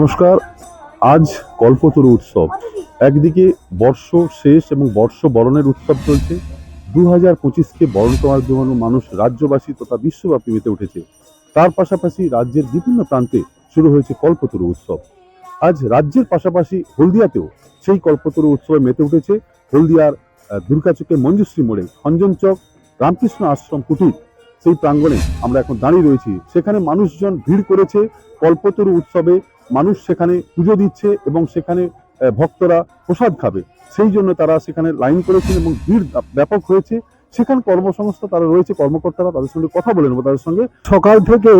নমস্কার, আজ কল্পতরু উৎসব। একদিকে বর্ষ শেষ এবং বর্ষ বরণের উৎসব চলছে। দু হাজার পঁচিশকে বরণ করার জন্য মানুষ রাজ্যবাসী তথা বিশ্বব্যাপী মেতে উঠেছে। তার পাশাপাশি রাজ্যের বিভিন্ন প্রান্তে শুরু হয়েছে কল্পতরু উৎসব। আজ রাজ্যের পাশাপাশি হলদিয়াতেও সেই কল্পতরু উৎসবে মেতে উঠেছে হলদিয়ার দুর্গাচকের মঞ্জুশ্রী মোড়ে খঞ্জন চক, রামকৃষ্ণ আশ্রম কুটির। সেই প্রাঙ্গণে আমরা এখন দাঁড়িয়ে রয়েছি। সেখানে মানুষজন ভিড় করেছে কল্পতরু উৎসবে মানুষ সেখানে পুজো দিচ্ছে এবং সেখানে ভক্তরা প্রসাদ খাবে। সেই জন্য তারা সেখানে লাইন করেছেন এবং ভিড় ব্যাপক হয়েছে। সেখানে কর্মসংস্থা তারা রয়েছে, কর্মকর্তারা তাদের সঙ্গে কথা বলে নেব, তাদের সঙ্গে। সকাল থেকে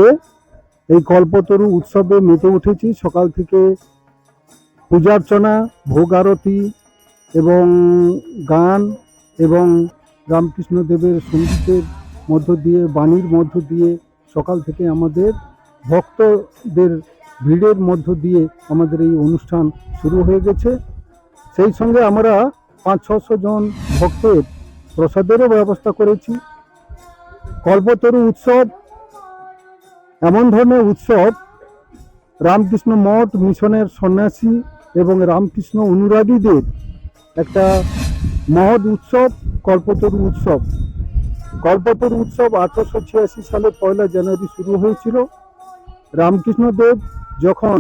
এই কল্পতরু উৎসবে মেতে উঠেছি। সকাল থেকে পূজার্চনা ভোগ আরতি এবং গান এবং রামকৃষ্ণ দেবের সঙ্গীতের মধ্য দিয়ে, বাণীর মধ্য দিয়ে সকাল থেকে আমাদের ভক্তদের ভিড়ের মধ্য দিয়ে আমাদের এই অনুষ্ঠান শুরু হয়ে গেছে। সেই সঙ্গে আমরা পাঁচ, ছশো জন ভক্তের প্রসাদেরও ব্যবস্থা করেছি। কল্পতরু উৎসব, এমন ধরনের উৎসব, রামকৃষ্ণ মঠ, মিশনের সন্ন্যাসী এবং রামকৃষ্ণ অনুরাগীদের একটা মহৎ উৎসব, কল্পতরু উৎসব। কল্পতরু উৎসব আঠারোশো ছিয়াশি সালে পয়লা জানুয়ারি শুরু হয়েছিল। রামকৃষ্ণদেব যখন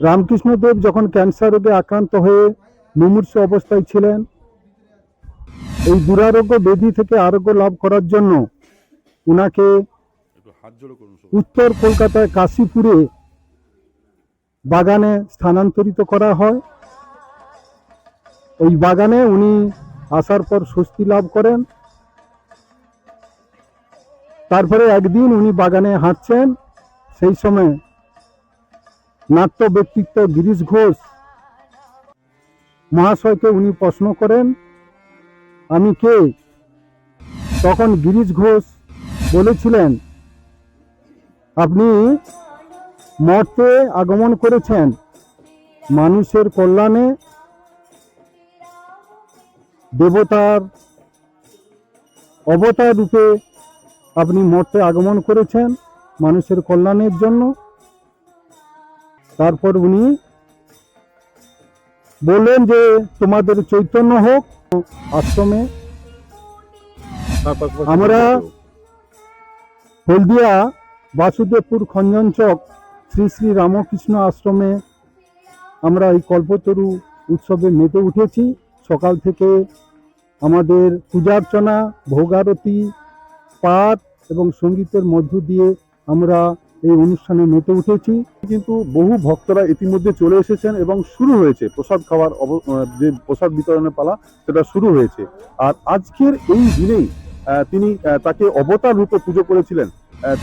রামকৃষ্ণদেব যখন ক্যান্সার রোগে আক্রান্ত হয়ে মুমূর্ষ অবস্থায় ছিলেন, এই দুরারোগ্য ব্যাধি থেকে আরোগ্য লাভ করার জন্য উনাকে উত্তর কলকাতায় কাশীপুরে বাগানে স্থানান্তরিত করা হয়। ওই বাগানে উনি আসার পর স্বস্তি লাভ করেন। তারপরে একদিন উনি বাগানে হাঁটছেন, সেই সময় নাট্য ব্যক্তিত্ব গিরিশ ঘোষ মহাশয়কে উনি প্রশ্ন করেন, আমি কে? তখন গিরিশ ঘোষ বলেছিলেন, আপনি মর্তে আগমন করেছেন, মানুষের কল্যাণে দেবতার অবতার রূপে আপনি মর্তে আগমন করেছেন মানুষের কল্যাণের জন্য। তারপর উনি বললেন যে, তোমাদের চৈতন্য হোক, আশ্রমে। আমরা হলদিয়া বাসুদেবপুর খঞ্জনচক শ্রী শ্রী রামকৃষ্ণ আশ্রমে আমরা এই কল্পতরু উৎসবে মেতে উঠেছি। সকাল থেকে আমাদের পূজার্চনা, ভোগারতি পাঠ এবং সঙ্গীতের মধ্য দিয়ে আমরা এই অনুষ্ঠানে মেতে উঠেছি। কিন্তু বহু ভক্তরা ইতিমধ্যে চলে এসেছেন এবং শুরু হয়েছে। প্রসাদ খাওয়ার যে প্রসাদ বিতরণের পালা, সেটা শুরু হয়েছে। আর আজকের এই দিনেই তিনি তাকে অবতার রূপে পুজো করেছিলেন।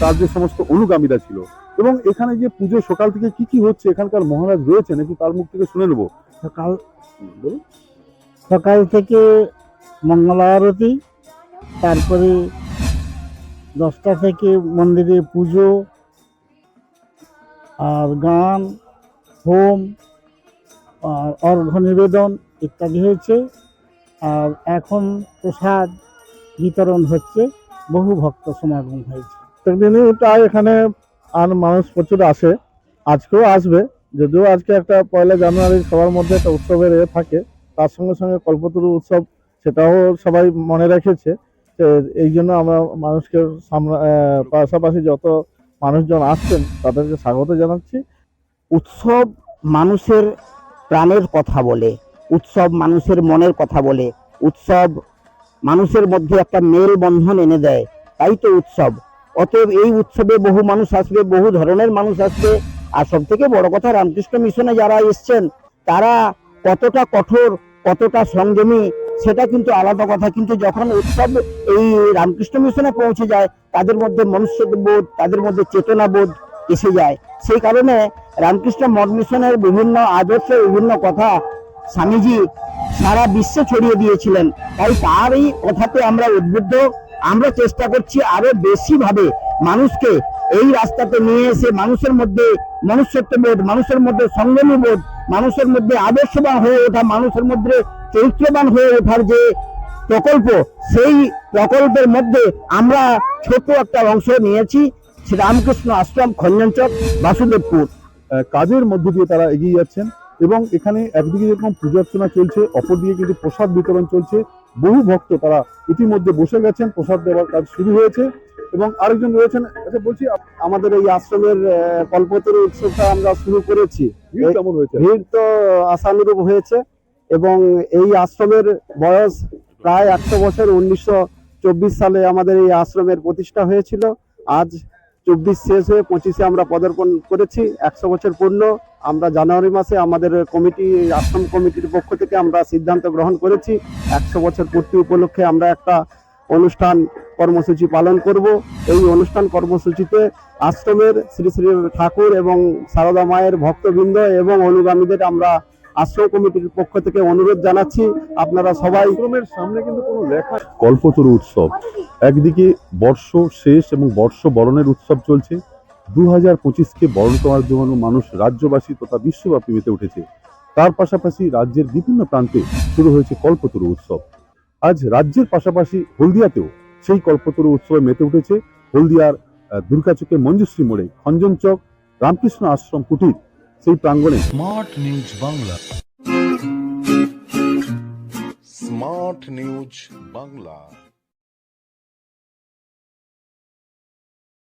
তার যে সমস্ত অনুগামীরা ছিল। এবং এখানে যে পুজো সকাল থেকে কি কি হচ্ছে এখানকার মহারাজ রয়েছেন, একটু তার মুখ থেকে শুনে নেব। সকাল সকাল থেকে মঙ্গল আরতি, তারপরে দশটা থেকে মন্দিরে পুজো আর গান, হোম, আর অর্ঘ্য নিবেদন ইত্যাদি হয়েছে। আর এখন প্রসাদ বিতরণ হচ্ছে, বহু ভক্ত সমাগম হয়েছে। প্রত্যেকদিনই প্রায় এখানে আর মানুষ প্রচুর আসে। আজকেও আসবে, যদিও আজকে একটা পয়লা জানুয়ারি সবার মধ্যে একটা উৎসবের এ থাকে, তার সঙ্গে সঙ্গে কল্পতরু উৎসব সেটাও সবাই মনে রেখেছে। এই জন্য আমরা মানুষকে পাশাপাশি যত মানুষজন আসছেন, তাদেরকে স্বাগত জানাচ্ছি। উৎসব মানুষের প্রাণের কথা বলে, উৎসব মানুষের মনের কথা বলে, উৎসব মানুষের মধ্যে একটা মেল বন্ধন এনে দেয়, তাই তো উৎসব। অতএব এই উৎসবে বহু মানুষ আসবে, বহু ধরনের মানুষ আসবে, আর সব থেকে বড় কথা, রামকৃষ্ণ মিশনে যারা এসছেন, তারা কতটা কঠোর, কতটা সংযমী সেটা কিন্তু আলাদা কথা। কিন্তু যখন উৎসব এই রামকৃষ্ণ মিশনে পৌঁছে যায়, তাদের মধ্যে মনুষ্যবোধ, তাদের মধ্যে চেতনাবোধ এসে যায়। সেই কারণে রামকৃষ্ণ মঠ মিশনের বিভিন্ন আদর্শ বিভিন্ন কথা স্বামীজি সারা বিশ্বে ছড়িয়ে দিয়েছিলেন। তাই তার এই কথাতে আমরা উদ্বুদ্ধ। আমরা চেষ্টা করছি আরও বেশি ভাবে মানুষকে এই রাস্তাতে নিয়ে এসে মানুষের মধ্যে মনুষ্যত্ববোধ, মানুষের মধ্যে সংযমী বোধ মানুষের মধ্যে আদর্শবান হয়ে ওঠা, মানুষের মধ্যে চরিত্রবান হয়ে ওঠার যে প্রকল্প সেই প্রকল্পের মধ্যে আমরা ছোট একটা অংশ নিয়েছি। রামকৃষ্ণ আশ্রম খঞ্জনচক বাসুদেবপুর। কাজের মধ্য দিয়ে তারা এগিয়ে যাচ্ছেন এবং এখানে একদিকে যেরকম পূজা অর্চনা চলছে অপরদিকে কিন্তু প্রসাদ বিতরণ চলছে। বহু ভক্ত তারা ইতিমধ্যে বসে গেছেন প্রসাদ দেওয়ার কাজ শুরু হয়েছে এবং আরেকজন রয়েছেন আচ্ছা বলছি আমাদের এই আশ্রমের কল্পতরু উৎসবটা আমরা শুরু করেছি। ভিড় কেমন হয়েছে? ভিড় তো আশানুরূপ হয়েছে। এবং এই আশ্রমের বয়স প্রায় একশো বছর, উনিশশো চব্বিশ সালে আমাদের এই আশ্রমের প্রতিষ্ঠা হয়েছিল। আজ চব্বিশ শেষ হয়ে পঁচিশে আমরা পদার্পণ করেছি, একশো বছর পূর্ণ। আমরা জানুয়ারি মাসে আমাদের কমিটি, আশ্রম কমিটির পক্ষ থেকে আমরা সিদ্ধান্ত গ্রহণ করেছি, একশো বছর পূর্তি উপলক্ষে আমরা একটা অনুষ্ঠান কর্মসূচি পালন করব। এই অনুষ্ঠান কর্মসূচিতে আশ্রমের শ্রী শ্রী ঠাকুর এবং সারদা মায়ের ভক্তবৃন্দ এবং অনুগামীদের আমরা আশ্রম কমিটির পক্ষ থেকে অনুরোধ জানাচ্ছি আপনারা সবাই আশ্রমের সামনে কিন্তু কোনো লেখা কল্পতরু উৎসব। একদিকে বর্ষ শেষ এবং বর্ষ বরণের উৎসব চলছে। দু হাজার পঁচিশকে বরণ করার জন্য মানুষ রাজ্যবাসী তথা বিশ্বব্যাপী মেতে উঠেছে। তার পাশাপাশি রাজ্যের বিভিন্ন প্রান্তে শুরু হয়েছে কল্পতরু উৎসব। আজ রাজ্যের পাশাপাশি হলদিয়াতেও সেই কল্পতরু উৎসবে মেতে উঠেছে। হলদিয়ার আহ, দুর্গাচকের মঞ্জুশ্রী মোড়ে খঞ্জনচক রামকৃষ্ণ আশ্রম কুটির সেই প্রাঙ্গণে। Smart news Bangla smart news Bangla